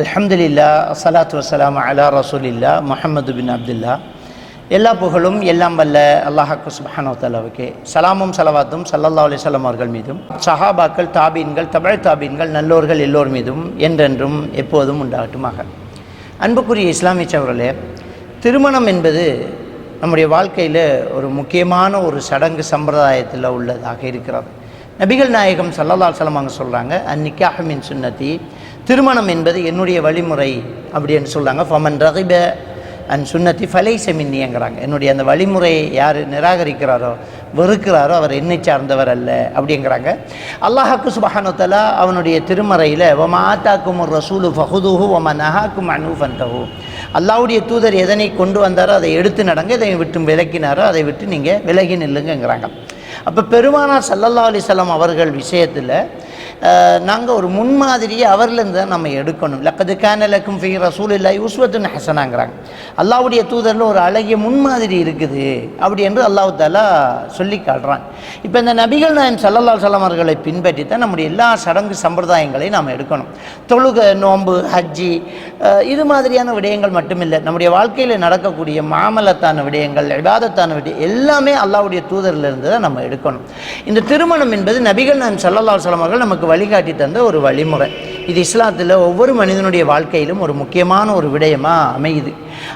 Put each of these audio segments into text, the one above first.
அல்ஹம்துலில்லா அசலாத்து வசலாம் அலா ரசூலில்லா முஹம்மது பின் அப்துல்லா. எல்லா புகழும் எல்லாம் வல்ல அல்லாஹாக்கு சுபஹானோ தலாவுக்கு சலாமும் சலவாத்தும் சல்லல்லா அலிசல்லாம் அவர்கள் மீதும். சஹாபாக்கள் தாபீன்கள் தமிழ் தாபீன்கள் நல்லோர்கள் எல்லோர் மீதும் என்றென்றும் எப்போதும் உண்டாகட்டுமாக. அன்புக்குரிய இஸ்லாமிய சவர்களே திருமணம் என்பது நம்முடைய வாழ்க்கையில் ஒரு முக்கியமான ஒரு சடங்கு சம்பிரதாயத்தில் உள்ளதாக இருக்கிறது. நபிகள் நாயகம் சல்லல்லால் சலம் சொல்கிறாங்க அந்நிக்காஹமின் சுன்னதி திருமணம் என்பது என்னுடைய வழிமுறை அப்படின்னு சொல்கிறாங்க ஃபமன் ரகிப அன் சுன்னத்தி ஃபலை செமின்னிங்கிறாங்க என்னுடைய அந்த வழிமுறையை யார் நிராகரிக்கிறாரோ வெறுக்கிறாரோ அவர் என்னை சார்ந்தவர் அல்ல அப்படிங்கிறாங்க. அல்லாஹாக்கு சுபஹானுத்தலா அவனுடைய திருமறையில் ஒம ஆத்தாக்கும் ஒரு ரசூலு ஃபஹுதுஹு ஒம நஹாக்கும் அனுஃபந்தஹு அல்லாவுடைய தூதர் எதனை கொண்டு வந்தாரோ அதை எடுத்து நடங்க இதை விட்டு விலக்கினாரோ அதை விட்டு நீங்கள் விலகி நில்லுங்கிறாங்க அப்போ பெருமானார் சல்லல்லா அலிசல்லாம் அவர்கள் விஷயத்தில் நாங்கள் ஒரு முன்மாதிரியை அவர்லேருந்து தான் நம்ம எடுக்கணும். லக்கது கேனலக்கும் ஃபி ரசூல் இல்லை உஸ்வத்துன்னு ஹசனாங்கிறாங்க. அல்லாவுடைய தூதரில் ஒரு அழகிய முன்மாதிரி இருக்குது. அப்படி என்று அல்லாஹு தாலா சொல்லி காட்டுறான் இப்போ இந்த நபிகள் நாயன் சல்லல்லா சல்லாம் பின்பற்றி தான் நம்முடைய எல்லா சடங்கு சம்பிரதாயங்களையும் நாம் எடுக்கணும். தொழுகை நோன்பு ஹஜ்ஜி இது மாதிரியான விடயங்கள் மட்டுமில்லை. நம்முடைய வாழ்க்கையில் நடக்கக்கூடிய மாமலத்தான விடயங்கள் விவாதத்தான விடயம் எல்லாமே அல்லாவுடைய தூதரிலிருந்து தான் நம்ம எடுக்கணும். இந்த திருமணம் என்பது நபிகள் நாயன் சல்லல்லா சல்லாம் நமக்கு வழிகாட்டி தந்த ஒரு வழிமுறை. இது இஸ்லாத்தில் ஒவ்வொரு மனிதனுடைய வாழ்க்கையிலும் ஒரு முக்கியமான ஒரு விடயமாக அமையுது.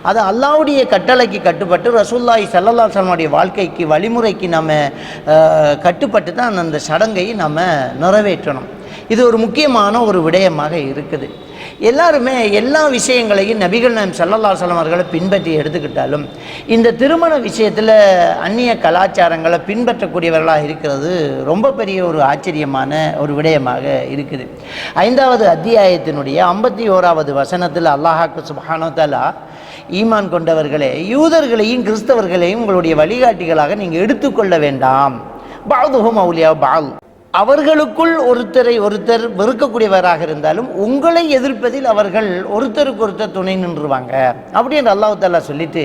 அது அல்லாவுடைய கட்டளைக்கு கட்டுப்பட்டு ரசூல்லாய் சல்லல்லா சலமுடைய வாழ்க்கைக்கு வழிமுறைக்கு நம்ம கட்டுப்பட்டு தான் அந்த சடங்கை நம்ம நிறைவேற்றணும். இது ஒரு முக்கியமான ஒரு விடயமாக இருக்குது. எல்லாருமே எல்லா விஷயங்களையும் நபிகள் நாயம் சல்லல்லா சலம் அவர்களை பின்பற்றி எடுத்துக்கிட்டாலும் இந்த திருமண விஷயத்தில் அந்நிய கலாச்சாரங்களை பின்பற்றக்கூடியவர்களாக இருக்கிறது ரொம்ப பெரிய ஒரு ஆச்சரியமான ஒரு விடயமாக இருக்குது. ஐந்தாவது அத்தியாயத்தினுடைய ஐம்பத்தி ஓராவது வசனத்தில் அல்லாஹாக்கு சுபானோ தலா ஈமான் கொண்டவர்களே யூதர்களையும் கிறிஸ்தவர்களையும் உங்களுடைய வழிகாட்டிகளாக நீங்கள் எடுத்துக்கொள்ள வேண்டாம். பாதுகும் அவுலியா பால் அவர்களுக்குள் ஒருத்தரை ஒருத்தர் வெறுக்கக்கூடியவராக இருந்தாலும் உங்களை எதிர்ப்பதில் அவர்கள் ஒருத்தருக்கு ஒருத்தர் துணை நின்றுவாங்க. அப்படி என்று தாலா சொல்லிட்டு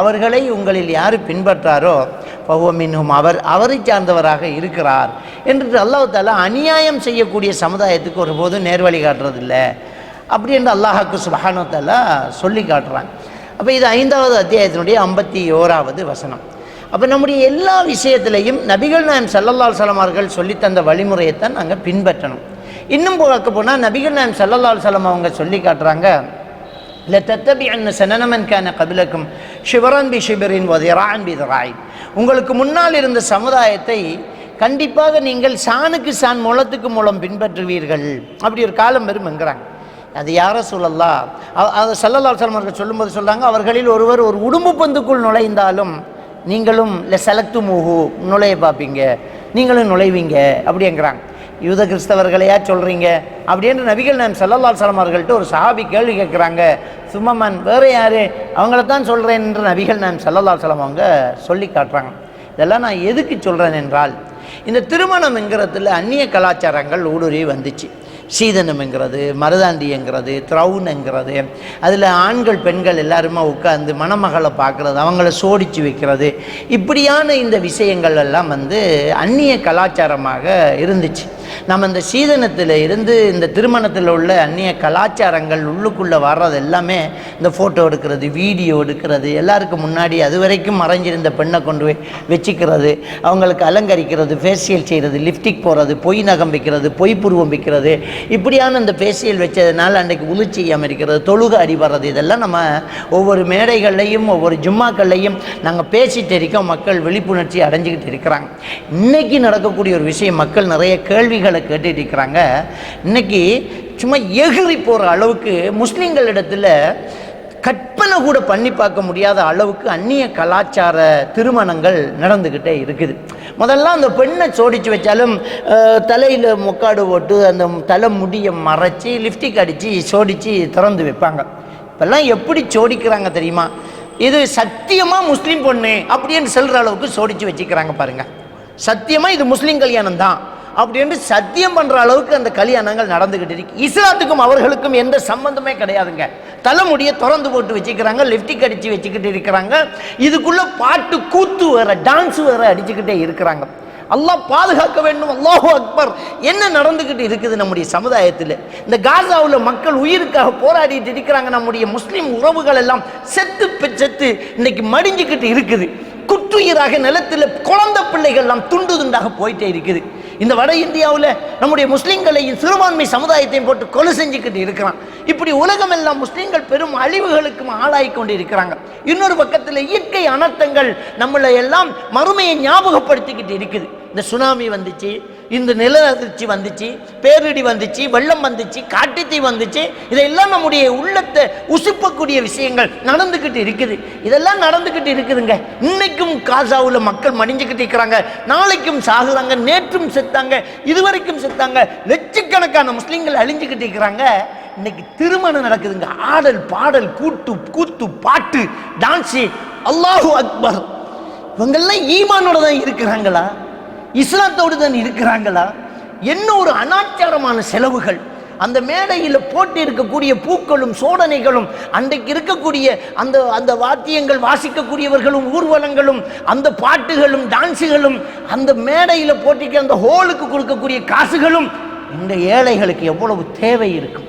அவர்களை உங்களில் யார் பின்பற்றாரோ பகுவமின்னும் அவர் அவரை சார்ந்தவராக இருக்கிறார் என்று அல்லாஹ் தாலா அநியாயம் செய்யக்கூடிய சமுதாயத்துக்கு ஒருபோதும் நேர்வழி காட்டுறதில்ல. அப்படி என்று அல்லாஹாக்கு சுபஹானு சொல்லி காட்டுறாங்க அப்போ இது ஐந்தாவது அத்தியாயத்தினுடைய ஐம்பத்தி ஓராவது வசனம். அப்போ நம்முடைய எல்லா விஷயத்திலையும் நபிகள் நாயம் சல்லல்லால் சலமார்கள் சொல்லித்தந்த வழிமுறையைத்தான் நாங்கள் பின்பற்றணும். இன்னும் பார்க்க போனால் நபிகள் நாயம் சல்லல்லால் சலம் அவங்க சொல்லி காட்டுறாங்க இல்லை தத்தபி அன்ன சனனமன் கபிலக்கும் ஷிவரன் பி ஷிபரின் வதிரான் பி ராய் உங்களுக்கு முன்னால் இருந்த சமுதாயத்தை கண்டிப்பாக நீங்கள் சாணுக்கு சான் மூலத்துக்கு மூலம் பின்பற்றுவீர்கள். அப்படி ஒரு காலம் வரும் என்கிறாங்க அது யார சொல்லல்லா அது சல்லல்லா சலம் அவர்கள் சொல்லும்போது சொல்கிறாங்க அவர்களில் ஒருவர் ஒரு உடும்பு பந்துக்குள் நுழைந்தாலும் நீங்களும் இல்லை செலக்டு மூகு நுழைய பார்ப்பீங்க நீங்களும் நுழைவீங்க அப்படிங்கிறாங்க யூத கிறிஸ்தவர்களையா சொல்கிறீங்க அப்படின்னு நபிகள் நான் சல்லல்லா சலம் அவர்கள்ட்ட ஒரு சஹாபி கேள்வி கேட்குறாங்க. சும்மமன் வேறு யார்? அவங்கள தான் சொல்கிறேன் என்று நபிகள் நான் சல்லல்லா சலம் அவங்க சொல்லி காட்டுறாங்க. இதெல்லாம் நான் எதுக்கு சொல்கிறேன் என்றால் இந்த திருமணம் என்கிறதுல அந்நிய கலாச்சாரங்கள் ஊடுருவி வந்துச்சு. சீதனம்ங்கிறது மருதாண்டிங்கிறது த்ரவுனுங்கிறது அதில் ஆண்கள் பெண்கள் எல்லாருமே உட்காந்து மணமகளை பார்க்குறது அவங்கள சோடிச்சு வைக்கிறது. இப்படியான இந்த விஷயங்கள் எல்லாம் வந்து அந்நிய கலாச்சாரமாக இருந்துச்சு. நம்ம இந்த சீதனத்தில் இருந்து இந்த திருமணத்தில் உள்ள அந்நிய கலாச்சாரங்கள் உள்ளுக்குள்ளே வர்றது எல்லாமே இந்த ஃபோட்டோ எடுக்கிறது வீடியோ எடுக்கிறது எல்லாருக்கும் முன்னாடி அது வரைக்கும் மறைஞ்சிருந்த பெண்ணை கொண்டு போய் வச்சுக்கிறது அவங்களுக்கு அலங்கரிக்கிறது ஃபேஷியல் செய்கிறது லிப்டிக் போகிறது பொய் நகம் வைக்கிறது பொய் புருவம் வைக்கிறது. இப்படியான இந்த ஃபேஷியல் வச்சதுனால அன்றைக்கு உளி இருக்கிறது தொழுக அடிபடுறது இதெல்லாம் நம்ம ஒவ்வொரு மேடைகள்லையும் ஒவ்வொரு ஜும்மாக்கள்லையும் நாங்கள் பேசிட்டு இருக்கோம். மக்கள் விழிப்புணர்ச்சி அடைஞ்சிக்கிட்டு இருக்கிறாங்க. இன்றைக்கி நடக்கக்கூடிய ஒரு விஷயம் மக்கள் நிறைய கேள்விகள் கேட்டுட்டு இருக்கிறாங்க. இன்னைக்கு சும்மா எகிரி போகிற அளவுக்கு முஸ்லீம்களிடத்தில் கற்பனை கூட பண்ணி பார்க்க முடியாத அளவுக்கு அந்நிய கலாச்சார திருமணங்கள் நடந்துக்கிட்டே இருக்குது. முதல்ல அந்த பெண்ணை சோடிச்சு வச்சாலும் தலையில் முக்காடு போட்டு அந்த தலை முடியை மறைச்சி லிப்டிக் அடித்து சோடித்து திறந்து வைப்பாங்க. இப்போல்லாம் எப்படி சோடிக்கிறாங்க தெரியுமா? இது சத்தியமாக முஸ்லீம் பொண்ணு அப்படின்னு சொல்கிற அளவுக்கு சோடித்து வச்சுக்கிறாங்க பாருங்கள் சத்தியமாக இது முஸ்லீம் கல்யாணம் தான் அப்படின்னு சத்தியம் பண்ணுற அளவுக்கு அந்த கல்யாணங்கள் நடந்துக்கிட்டு இருக்கு. இஸ்லாத்துக்கும் அவர்களுக்கும் எந்த சம்பந்தமே கிடையாதுங்க. தலைமுடியை திறந்து போட்டு வச்சுக்கிறாங்க லிப்டிக் அடித்து வச்சுக்கிட்டு இருக்கிறாங்க. இதுக்குள்ளே பாட்டு கூத்து வேற டான்ஸ் வேற அடிச்சுக்கிட்டே இருக்கிறாங்க. அல்லாஹ் பாதுகாக்க வேண்டும் அல்லாஹு அக்பர். என்ன நடந்துக்கிட்டு இருக்குது நம்முடைய சமுதாயத்தில்? இந்த காசாவில் மக்கள் உயிருக்காக போராடிட்டு இருக்கிறாங்க நம்முடைய முஸ்லீம் உறவுகள் எல்லாம் செத்து செத்து இன்னைக்கு மடிஞ்சுக்கிட்டு இருக்குது. குற்றுயிராக நிலத்தில் குழந்தை பிள்ளைகள் எல்லாம் துண்டு துண்டாக போயிட்டே இருக்குது. இந்த வட இந்தியாவில் நம்முடைய முஸ்லீம்களையும் சிறுபான்மை சமுதாயத்தையும் போட்டு கொலை செஞ்சுக்கிட்டு இருக்கிறான். இப்படி உலகம் எல்லாம் பெரும் அழிவுகளுக்கும் ஆளாகி கொண்டு இருக்கிறாங்க இன்னொரு பக்கத்தில் இயற்கை அனர்த்தங்கள் நம்மளை எல்லாம் மறுமையை ஞாபகப்படுத்திக்கிட்டு இருக்குது. இந்த சுனாமி வந்துச்சு இந்த நில அதிர்ச்சி வந்துச்சு பேரிடி வந்துச்சு வெள்ளம் வந்துச்சு காட்டுத்தீ வந்துச்சு. இதெல்லாம் நம்முடைய உள்ளத்தை உசுப்பக்கூடிய விஷயங்கள் நடந்துக்கிட்டு இருக்குது. இதெல்லாம் நடந்துக்கிட்டு இருக்குதுங்க. இன்னைக்கும் காசாவில் மக்கள் மடிஞ்சுக்கிட்டு இருக்கிறாங்க. நாளைக்கும் சாகுறாங்க நேற்றும் செத்தாங்க இதுவரைக்கும் செத்தாங்க. லட்சக்கணக்கான முஸ்லீம்கள் அழிஞ்சுக்கிட்டு இருக்கிறாங்க. இன்னைக்கு திருமணம் நடக்குதுங்க. ஆடல் பாடல் கூட்டு கூத்து பாட்டு டான்ஸு. அல்லாஹு அக்பர். இவங்கெல்லாம் ஈமானோட தான் இருக்கிறாங்களா? இஸ்லாத்தோடு தான் இருக்கிறாங்களா? என்ன ஒரு அனாச்சாரமான செலவுகள். அந்த மேடையில் போட்டு இருக்கக்கூடிய பூக்களும் சோடனைகளும் அன்றைக்கு இருக்கக்கூடிய அந்த அந்த வாத்தியங்கள் வாசிக்கக்கூடியவர்களும் ஊர்வலங்களும் அந்த பாட்டுகளும் டான்ஸுகளும் அந்த மேடையில் போட்டிக்கு அந்த ஹோலுக்கு கொடுக்கக்கூடிய காசுகளும் இந்த ஏழைகளுக்கு எவ்வளவு தேவை இருக்கும்.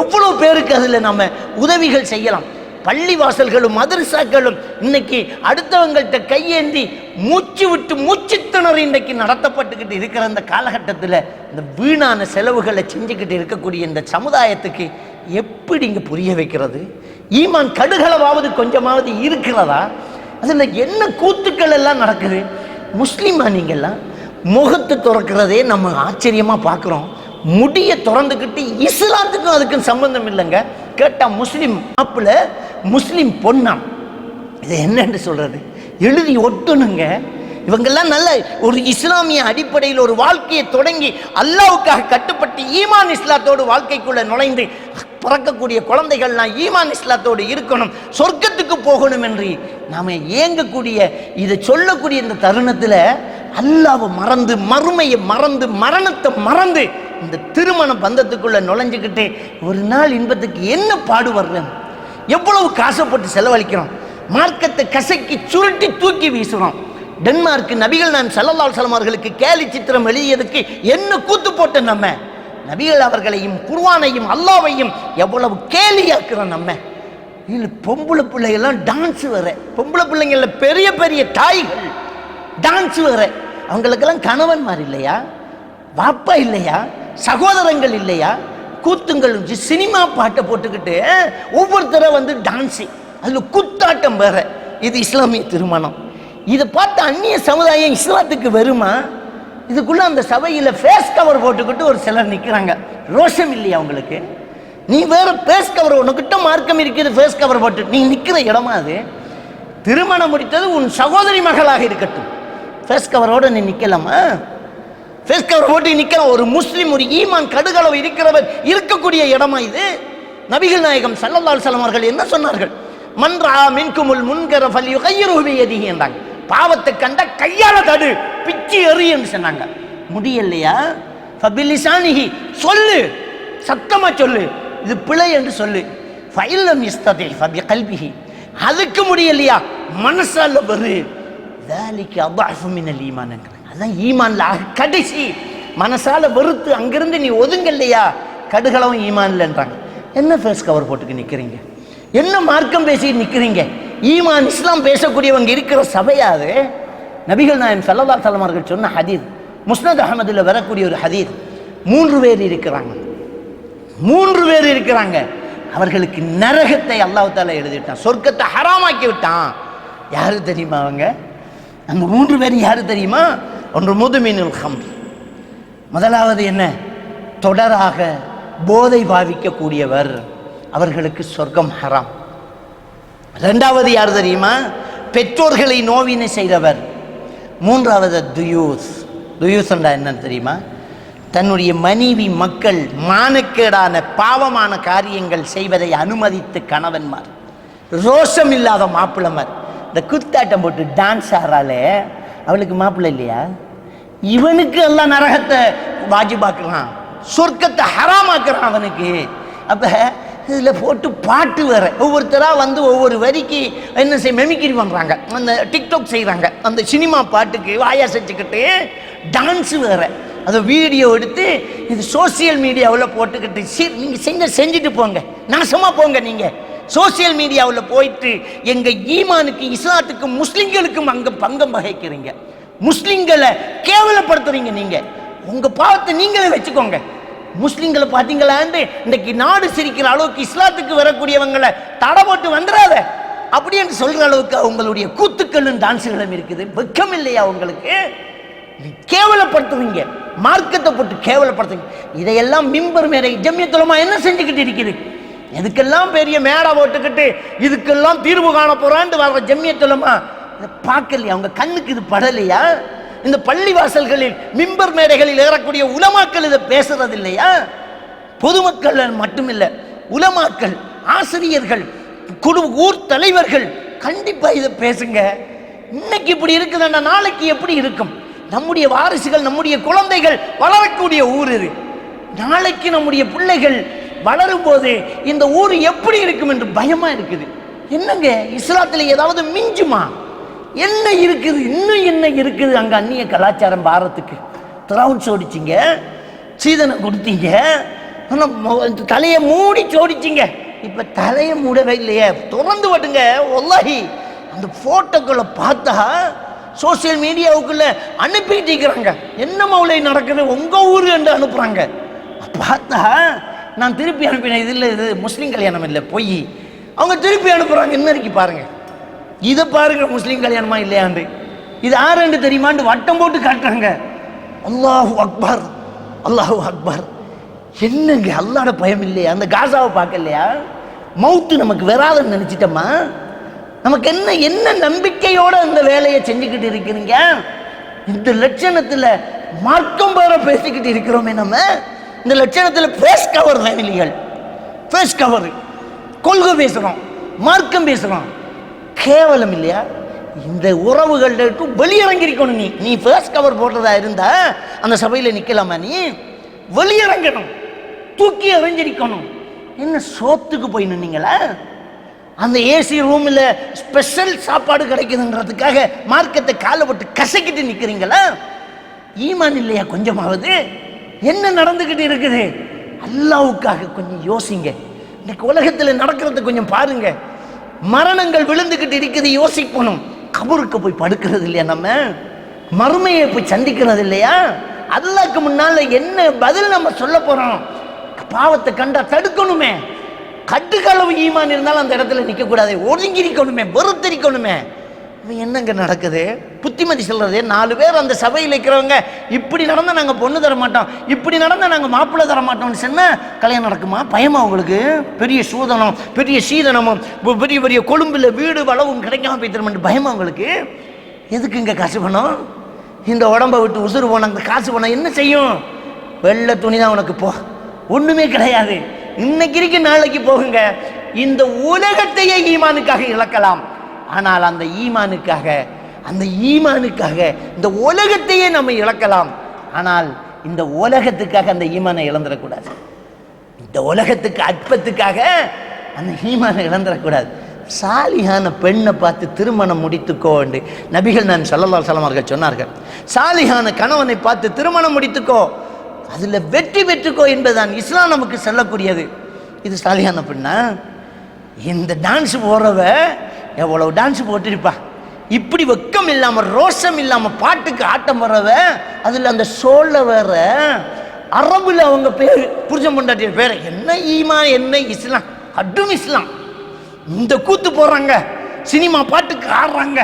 எவ்வளவு பேருக்கு அதில் நம்ம உதவிகள் செய்யலாம். பள்ளி வாசல்களும் மதரசாக்களும் இன்னைக்கு அடுத்தவங்கள்ட்ட கையேந்தி மூச்சு விட்டு மூச்சு திணறு இன்னைக்கு நடத்தப்பட்டுக்கிட்டு இருக்கிற இந்த காலகட்டத்தில் இந்த வீணான செலவுகளை செஞ்சுக்கிட்டு இருக்கக்கூடிய இந்த சமுதாயத்துக்கு எப்படி இங்கே புரிய வைக்கிறது? ஈமான் கடுகளவாவது கொஞ்சமாவது இருக்கிறதா? அதில் என்ன கூத்துக்கள் எல்லாம் நடக்குது? முஸ்லீமா நீங்கள்லாம் முகத்து திறக்கிறதே நம்ம ஆச்சரியமாக பார்க்குறோம் முடிய திறந்துக்கிட்டு இஸ்லாத்துக்கும் அதுக்கும் சம்பந்தம் இல்லைங்க. கேட்டால் முஸ்லீம் மாப்பிள்ள முஸ்லீம் பொண்ணாம் இது என்னன்னு சொல்கிறது எழுதி ஒட்டணுங்க. இவங்கெல்லாம் நல்ல ஒரு இஸ்லாமிய அடிப்படையில் ஒரு வாழ்க்கையை தொடங்கி அல்லாவுக்காக கட்டுப்பட்டு ஈமான் இஸ்லாத்தோடு வாழ்க்கைக்குள்ளே நுழைந்து பிறக்கக்கூடிய குழந்தைகள்லாம் ஈமான் இஸ்லாத்தோடு இருக்கணும் சொர்க்கத்துக்கு போகணும் என்று நாம் ஏங்கக்கூடிய இதை சொல்லக்கூடிய இந்த தருணத்தில் அல்லாவை மறந்து மறுமையை மறந்து மரணத்தை மறந்து இந்த திருமண பந்தத்துக்குள்ளே நுழைஞ்சுக்கிட்டு ஒரு நாள் இன்பத்துக்கு என்ன பாடுபடுறேன்? எவ்வளவு காசைப்பட்டு செலவழிக்கிறோம்? மார்க்கத்தை கசக்கி சுருட்டி தூக்கி வீசுறோம். டென்மார்க் நபிகள் நான் சல்லல்லால் அலைஹி அவர்களுக்கு கேலி சித்திரம் எழுதியதுக்கு என்ன கூத்து போட்ட நம்ம? நபிகள் அவர்களையும் குர்வானையும் அல்லாவையும் எவ்வளவு கேலியாக்குறோம் நம்ம? இல்லை பொம்பளை பிள்ளைகள்லாம் டான்ஸ் வர பொம்பளை பிள்ளைங்கள பெரிய பெரிய தாய்கள் டான்ஸ் வர அவங்களுக்கெல்லாம் கணவன் மாதிரி இல்லையா? வாப்பா இல்லையா? சகோதரங்கள் இல்லையா? கூத்துங்கள் இருந்துச்சு. சினிமா பாட்டை போட்டுக்கிட்டு ஒவ்வொருத்தரை வந்து டான்ஸு அதில் குத்தாட்டம் வேற. இது இஸ்லாமிய திருமணம். இதை பார்த்து அந்நிய சமுதாயம் இஸ்லாத்துக்கு வருமா? இதுக்குள்ள அந்த சபையில் ஃபேஸ் கவர் போட்டுக்கிட்டு ஒரு சிலர் நிற்கிறாங்க ரோஷம் இல்லையா அவங்களுக்கு நீ வேற ஃபேஸ் கவர் உனக்கிட்ட மார்க்கம் இருக்குது ஃபேஸ் கவர் போட்டு. நீ நிற்கிற இடமா அது? திருமணம் முடித்தது உன் சகோதரி மகளாக இருக்கட்டும். ஃபேஸ் கவரோடு நீ நிற்கலாமா ஃபேஸ்கவர் போட்டு நிற்கிறான் ஒரு முஸ்லீம் ஒரு ஈமான் கடுகளவு இருக்கிறவர் இருக்கக்கூடிய இடமா இது? நபிகள் நாயகம் சல்லல்லால் சலமார்கள் என்ன சொன்னார்கள்? மன்றா மின்குமுல் முன்கர ஃபல் யுகையருவி எதிகி என்றாங்க. பாவத்தை கண்ட கையால தடு பிச்சு எறி என்று சொன்னாங்க. முடியலையா? ஃபபிலிசானிஹி சொல்லு. சத்தமா சொல்லு. இது பிழை என்று சொல்லு. ஃபைலம் இஸ்ததை ஃபபி கல்பிஹி அதுக்கு முடியலையா? மனசால வரு. வேலைக்கு அபாஃபுமின் ஈமான்ங்கிற அதுதான் ஈமான்ல. கடைசி. மனசால வெறுத்து அங்கிருந்து நீ ஒதுங்க இல்லையா கடுகளவும் ஈமான்லன்றாங்க. என்ன ஃபேஸ் கவர் போட்டுக்கு நிற்கிறீங்க என்ன மார்க்கம் பேசி நிற்கிறீங்க ஈமான் இஸ்லாம் பேசக்கூடியவங்க இருக்கிற சபையாது நபிகள் நாயம் சல்லல்லா சலமார்கள் சொன்ன ஹதீர் முஸ்னத் அகமதுல வரக்கூடிய ஒரு ஹதீர் மூன்று பேர் இருக்கிறாங்க. மூன்று பேர் இருக்கிறாங்க. அவர்களுக்கு நரகத்தை அல்லாஹால எழுதிட்டான். சொர்க்கத்தை ஹராமாக்கி விட்டான். யாரு தெரியுமா அவங்க? அந்த மூன்று பேர் யாரு தெரியுமா? ஒன்று முதுமினுல் ஹம் முதலாவது என்ன? தொடராக போதை பாவிக்கக்கூடியவர் அவர்களுக்கு சொர்க்கம் ஹராம். ரெண்டாவது யார் தெரியுமா? பெற்றோர்களை நோவினை செய்தவர். மூன்றாவது துயூஸ். துயூசண்டா என்னன்னு தெரியுமா? தன்னுடைய மனைவி மக்கள் மானக்கேடான பாவமான காரியங்கள் செய்வதை அனுமதித்து கணவன்மார். ரோஷம் இல்லாத மாப்பிள்ளமார். இந்த குத்தாட்டம் போட்டு டான்ஸ் ஆடுறாலே அவளுக்கு மாப்பிள்ளை இல்லையா? இவனுக்கு எல்லாம் நரகத்தை வாஜிபாக்குறான் சொர்க்கத்தை ஹராமாக்குறான் அவனுக்கு. அப்போ இதில் போட்டு பாட்டு வேற. ஒவ்வொருத்தராக வந்து ஒவ்வொரு வரிக்கு என்ன செய் மெமிக்கிரி பண்ணுறாங்க அந்த டிக்டாக் செய்கிறாங்க அந்த சினிமா பாட்டுக்கு வாயா செஞ்சுக்கிட்டு டான்ஸு வேற. அதை வீடியோ எடுத்து இது சோசியல் மீடியாவில் போட்டுக்கிட்டு சரி நீங்கள் செஞ்ச செஞ்சுட்டு போங்க. நாசமாக போங்க நீங்கள் சோசியல் மீடியாவில் போயிட்டு எங்கள் ஈமானுக்கு இஸ்லாத்துக்கு முஸ்லீம்களுக்கும் அங்கே பங்கம் வகைக்கிறீங்க. முஸ்லீம்களை கேவலப்படுத்துறீங்க நீங்கள் உங்கள் பாவத்தை நீங்களே வச்சுக்கோங்க. முஸ்லீம்களை பார்த்தீங்களான்னு இன்றைக்கு நாடு சிரிக்கிற அளவுக்கு இஸ்லாத்துக்கு வரக்கூடியவங்களை தடை போட்டு வந்துடாத. அப்படி என்று சொல்கிற அளவுக்கு அவங்களுடைய கூத்துக்களும் டான்ஸுகளும் இருக்குது. வெக்கம் இல்லையா உங்களுக்கு? கேவலப்படுத்துவீங்க மார்க்கத்தை போட்டு கேவலப்படுத்துவீங்க இதையெல்லாம் மிம்பர் மேலே ஜம்மியத்துலமா என்ன செஞ்சுக்கிட்டு இருக்குது? எதுக்கெல்லாம் பெரிய மேடை போட்டுக்கிட்டு இதுக்கெல்லாம் தீர்வு காண போறான்னு வர்ற ஜம்மியத்துலமா இதை பார்க்கலையா? அவங்க கண்ணுக்கு இது படலையா? இந்த பள்ளி வாசல்களில் மிம்பர் மேடைகளில் ஏறக்கூடிய உலமாக்கள் இதை பேசுறது இல்லையா? பொதுமக்கள் மட்டுமில்லை உலமாக்கள் ஆசிரியர்கள் குழு ஊர் தலைவர்கள் கண்டிப்பாக இதை பேசுங்க. இன்னைக்கு இப்படி இருக்குதுன்னா நாளைக்கு எப்படி இருக்கும்? நம்முடைய வாரிசுகள் நம்முடைய குழந்தைகள் வளரக்கூடிய ஊர் இது. நாளைக்கு நம்முடைய பிள்ளைகள் வளரும் போது இந்த ஊர் எப்படி இருக்கும் என்று பயமா இருக்குது. என்னங்க? இஸ்லாத்தில் ஏதாவது மிஞ்சுமா? என்ன இருக்குது? இன்னும் என்ன இருக்குது? அங்க அந்நிய கலாச்சாரம் பாரத்துக்கு. திராவுன் சோடிச்சிங்க. சீதனை கொடுத்தீங்க. ஆனால் தலையை மூடி சோடிச்சிங்க. இப்ப தலையை மூடவே இல்லையே. திறந்து விட்டுங்க ஒல்லாஹி. அந்த போட்டோக்களை பார்த்தா சோசியல் மீடியாவுக்குள்ள அனுப்பிட்டு இருக்கிறாங்க. என்ன மௌலை நடக்குது? உங்க ஊரு என்று அனுப்புறாங்க. பார்த்தா நான் திருப்பி அனுப்பினேன். இது இல்லை இது முஸ்லீம் கல்யாணம் இல்லை பொய். அவங்க திருப்பி அனுப்புகிறாங்க இன்னும் இருக்கு பாருங்க. இதை பாருங்க முஸ்லீம் கல்யாணமா இல்லையாண்டு இது ஆறாண்டு தெரியுமாண்டு வட்டம் போட்டு காட்டுறாங்க. அல்லாஹு அக்பர் அல்லாஹு அக்பர். என்னங்க அல்லாட பயம் இல்லையா? அந்த காசாவை பார்க்கலையா? மவுத்து நமக்கு வராதுன்னு நினச்சிட்டோமா? நமக்கு என்ன என்ன நம்பிக்கையோட அந்த வேலையை செஞ்சுக்கிட்டு இருக்கிறீங்க? இந்த லட்சணத்தில் மார்க்கம் பேர பேசிக்கிட்டு இருக்கிறோமே நம்ம. இந்த லட்சணத்தில் ஃபேஸ் கவர் ஃபேமிலிகள் ஃபேஸ் கவர் கொள்கை பேசுகிறோம் மார்க்கம் பேசுகிறோம் கேவலம் இல்லையா? இந்த உறவுகள்ட்ட வெளியிறங்கிருக்கணும் நீ. நீ ஃபேஸ் கவர் போடுறதா இருந்தா அந்த சபையில் நிற்கலாமா நீ? வெளியிறங்கணும் தூக்கி எறிஞ்சிருக்கணும். என்ன சோத்துக்கு போய் நின்னீங்களா? அந்த ஏசி ரூமில் ஸ்பெஷல் சாப்பாடு கிடைக்குதுன்றதுக்காக மார்க்கத்தை காலை போட்டு கசக்கிட்டு நிற்கிறீங்களா ஈமான் இல்லையா? கொஞ்சமாவது. என்ன நடந்துக்கிட்டு இருக்குது? அல்லாவுக்காக கொஞ்சம் யோசிங்க. இன்னைக்கு உலகத்தில் நடக்கிறத கொஞ்சம் பாருங்க. மரணங்கள் விழுந்துக்கிட்டு இருக்குது யோசிக்கணும். கபருக்கு போய் படுக்கிறது இல்லையா நம்ம? மறுமையை போய் சந்திக்கிறது இல்லையா? அல்லாக்கு முன்னால என்ன பதில் நம்ம சொல்ல போறோம்? பாவத்தை கண்டா தடுக்கணுமே. கட்டுக்களவு ஈமான் இருந்தாலும் அந்த இடத்துல நிற்க கூடாது ஒதுங்கி இருக்கணுமே வெறுத்தரிக்கணுமே. என்னங்க நடக்குது? புத்திமதி சொல்கிறது நாலு பேர் அந்த சபையில் இருக்கிறவங்க இப்படி நடந்தால் நாங்கள் பொண்ணு தர மாட்டோம் இப்படி நடந்தால் நாங்கள் மாப்பிள்ளை தர மாட்டோம்னு சொன்னால் கல்யாணம் நடக்குமா? பயமா உங்களுக்கு? பெரிய சூதனம் பெரிய சீதனமும் பெரிய பெரிய கொழும்பில் வீடு வளவும் கிடைக்காம போய்த்திரமென்று பயமா உங்களுக்கு? எதுக்குங்க காசு பணம்? இந்த உடம்ப விட்டு உசுறு போன அந்த காசு பணம் என்ன செய்யும்? வெள்ளை துணி தான் உனக்கு போ ஒன்றுமே கிடையாது. இன்னைக்கு இருக்கு நாளைக்கு போகுங்க. இந்த உலகத்தையே ஈமானுக்காக இழக்கலாம். ஆனால் அந்த ஈமானுக்காக அந்த ஈமானுக்காக இந்த உலகத்தையே நம்ம இழக்கலாம். ஆனால் இந்த உலகத்துக்காக அந்த ஈமானை இழந்துடக்கூடாது. இந்த உலகத்துக்கு அற்பத்துக்காக அந்த ஈமானை இழந்துடக்கூடாது. சாலியான பெண்ணை பார்த்து திருமணம் முடித்துக்கோ என்று நபிகள் நான் சல்லல்லா சலமார்கள் சொன்னார்கள் சாலியான கணவனை பார்த்து திருமணம் முடித்துக்கோ அதில் வெற்றி பெற்றுக்கோ என்பதுதான் இஸ்லாம் நமக்கு சொல்லக்கூடியது. இது சாலியான பெண்ணா? இந்த டான்ஸ் போடுறவ எவ்வளவு டான்ஸ் போட்டிருப்பா. இப்படி வெக்கம் இல்லாமல் ரோஷம் இல்லாமல் பாட்டுக்கு ஆட்டம் வர்றவ அதில் அந்த சோலில் வேற அரபுல அவங்க பேர் புருஷன் பொண்டாட்டிய பேர் என்ன ஈமா என்ன இஸ்லாம் கடும் இஸ்லாம். இந்த கூத்து போடுறாங்க சினிமா பாட்டுக்கு ஆடுறாங்க.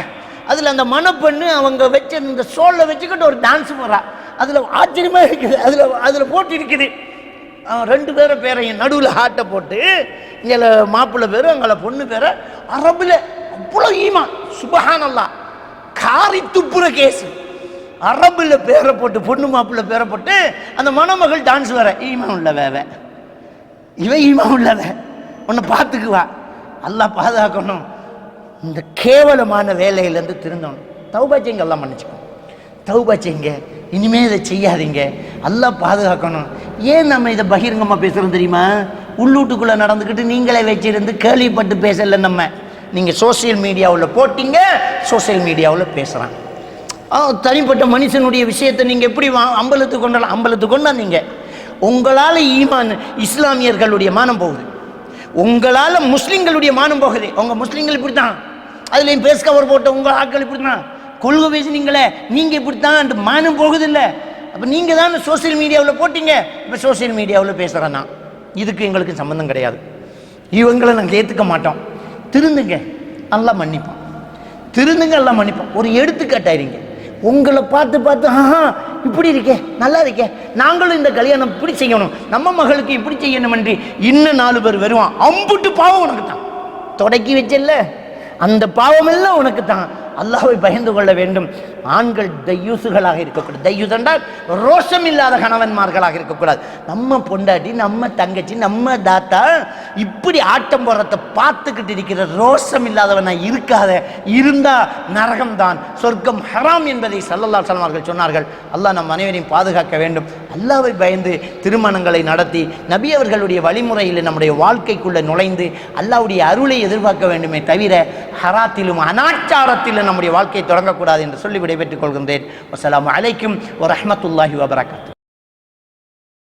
அதில் அந்த மணப்பெண்ணு அவங்க வச்ச இந்த சோலில் வச்சுக்கிட்டு ஒரு டான்ஸ் போடுறா அதில் ஆச்சரியமாக இருக்குது. அதில் அதில் போட்டு இருக்குது. அவன் ரெண்டு பேரை பேரையும் நடுவில் ஹாட்டை போட்டு இங்கே மாப்பிள்ளை பேர் அங்கே பொண்ணு பேரை அரபுல அவ்வளோ ஈமா சுபஹானல்லா காரி துப்புற கேஸ் அரபுல பேரை போட்டு பொண்ணு மாப்பிள்ள பேரை போட்டு அந்த மணமகள் டான்ஸ் வர ஈமா உள்ள வேவ இவ ஈமா உள்ளவ. உன்னை பார்த்துக்குவா அல்லாஹ் பாதுகாக்கணும். இந்த கேவலமான வேலையிலேருந்து திருந்தணும். தௌபாச்சிங்க எல்லாம் மன்னிச்சுக்கணும் தௌபா செய்யுங்க. இனிமேல் இதை செய்யாதீங்க. எல்லாம் பாதுகாக்கணும். ஏன் நம்ம இதை பகிரங்கமாக பேசுகிறோம் தெரியுமா? உள்ளூட்டுக்குள்ளே நடந்துக்கிட்டு நீங்களே வச்சிருந்து கேள்விப்பட்டு பேசலை நம்ம. நீங்கள் சோஷியல் மீடியாவில் போட்டிங்க சோஷியல் மீடியாவில் பேசுகிறான் ஆ, தனிப்பட்ட மனுஷனுடைய விஷயத்தை நீங்கள் எப்படி வா அம்பலத்துக்கு கொண்டாலும் அம்பலத்துக்கு கொண்டாந்தீங்க. உங்களால் ஈமான் இஸ்லாமியர்களுடைய மானம் போகுது. உங்களால் முஸ்லீம்களுடைய மானம் போகுது. உங்கள் முஸ்லீம்கள் இப்படி தான் அதுலேயும் பேஸ் கவர் போட்ட உங்கள் ஆட்கள் இப்படி தான் கொள்கை பேசுனீங்களே நீங்கள் இப்படி தான் மானம் போகுது இல்லை அப்போ நீங்கள் தான் சோஷியல் மீடியாவில் போட்டிங்க. இப்போ சோஷியல் மீடியாவில் பேசுகிறேன் நான் இதுக்கு எங்களுக்கு சம்மந்தம் கிடையாது. இவங்களை நாங்கள் ஏற்றுக்க மாட்டோம். திருந்துங்க. நல்லா மன்னிப்பான். திருந்துங்க எல்லாம் மன்னிப்போம் ஒரு எடுத்துக்காட்டாயிருங்க. உங்களை பார்த்து பார்த்து ஆஹா இப்படி இருக்கே நல்லா இருக்கே. நாங்களும் இந்த கல்யாணம் இப்படி செய்யணும். நம்ம மகளுக்கு இப்படி செய்யணும் என்று இன்னும் நாலு பேர் வருவான். அம்புட்டு பாவம் உனக்கு தான் தொடக்கி வச்சல அந்த பாவம் எல்லாம் உனக்கு தான் அல்லாவை பயந்து கொள்ள வேண்டும். ஆண்கள் தையூசுகளாக இருக்கக்கூடாது. தையூஸ் என்றால் ரோஷம் இல்லாத கணவன்மார்களாக இருக்கக்கூடாது. நம்ம பொண்டாட்டி நம்ம தங்கச்சி நம்ம தாத்தா இப்படி ஆட்டம் போடுறத பார்த்துக்கிட்டு இருக்கிற ரோஷம் இல்லாதவனா இருக்காத இருந்தால் நரகம்தான். சொர்க்கம் ஹராம் என்பதை சல்லல்லா சல்மார்கள் சொன்னார்கள். அல்லாஹ் நம் அனைவரையும் பாதுகாக்க வேண்டும். அல்லாவை பயந்து திருமணங்களை நடத்தி நபி அவர்களுடைய வழிமுறையில் நம்முடைய வாழ்க்கைக்குள்ளே நுழைந்து அல்லாவுடைய அருளை எதிர்பார்க்க வேண்டுமே தவிர ஹராத்திலும் அனாச்சாரத்திலும் நம்முடைய வாழ்க்கையை தொடங்கக்கூடாது என்று சொல்லி விடைபெற்றுக் கொள்கின்றேன். வசலாம் அலைக்கும் வரஹ்மத்துல்லாஹி வபரகாத்து